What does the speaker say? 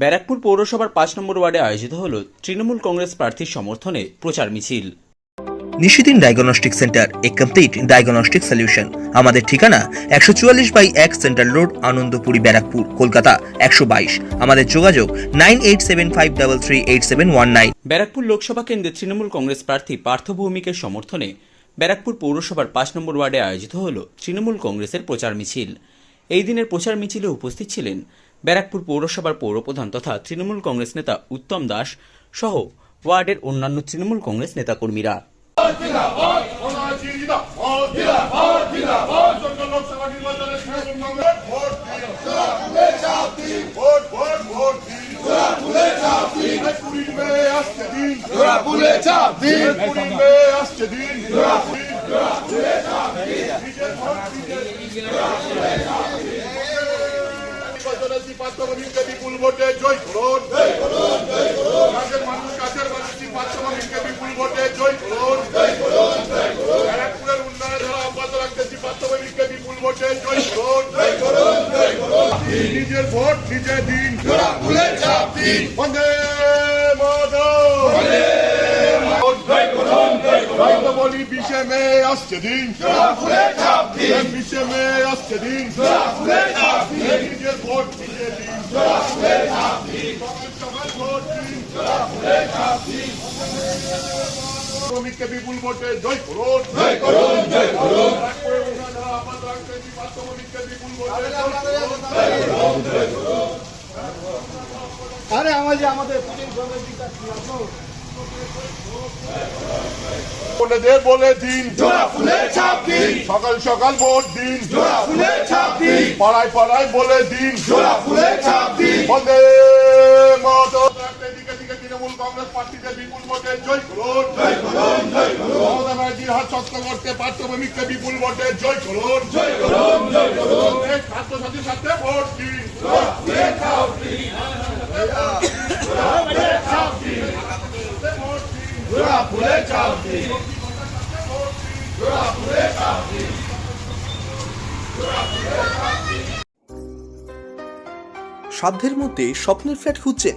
ব্যারাকপুর পৌরসভার পাঁচ নম্বর ওয়ার্ডে আয়োজিত হল তৃণমূল কংগ্রেস প্রার্থীর সমর্থনে প্রচার মিছিল। নিশিদিন ডায়াগনস্টিক সেন্টার এ কমপ্লিট ডায়াগনস্টিক সলিউশন। আমাদের ঠিকানা একশো চুয়াল্লিশ বাই এক সেন্ট্রাল রোড আনন্দপুরি ব্যারাকপুর কলকাতা একশো বাইশ। আমাদের যোগাযোগ nine eight seven five double three eight seven one nine. Barrackpore Lok Sabha কেন্দ্রে তৃণমূল কংগ্রেস প্রার্থী পার্থ ভৌমিকের সমর্থনে ব্যারাকপুর পৌরসভার পাঁচ নম্বর ওয়ার্ডে আয়োজিত হল তৃণমূল কংগ্রেসের প্রচার মিছিল। এই দিনের প্রচার মিছিলে উপস্থিত ছিলেন ব্যারাকপুর পৌরসভার পৌরপ্রধান তথা তৃণমূল কংগ্রেস নেতা উত্তম দাস সহ ওয়ার্ডের অন্যান্য তৃণমূল কংগ্রেস নেতাকর্মীরা। নির্বাচনে শ্রীপার্থবণীকে বিপুল ভোটে জয় করুন। কাছের মানুষ কাছের বিপুল ভোটে জয় করুন। ব্যারাকপুরের উন্নয়নে ধারা অব্যাহত বিপুল ভোটে জয় করুন। নিজের ভোট নিজে দিন। বলি বিশে মে আসছে দিন। বিশে মে আসছে দিন নিজের ভোট নিজে দিন সকাল ভোট দিন শ্রমিককে বিপুল ভোটে জয় করুন। জয় করুন জয় করুন। আরে আমাদের আমাদের পুলিশ জনের দিকটা কি আছে? বোনেদের বলে দিন। সকাল সকাল ভোট দিন। পাড়ায় পাড়ায় বলে দিন। বন্দে মাতরম দিকে দিকে তৃণমূল কংগ্রেস পার্টিকে বিপুল ভোটে জয় করুন। মমতা ব্যানার্জির হাত শক্ত করতে পার্থভূমিককে বিপুল ভোটে জয় করুন। ছাত্রছাত্রীর সাথে ভোট দিন। সাধ্যের মধ্যে স্বপ্নের ফ্ল্যাট খুঁজছেন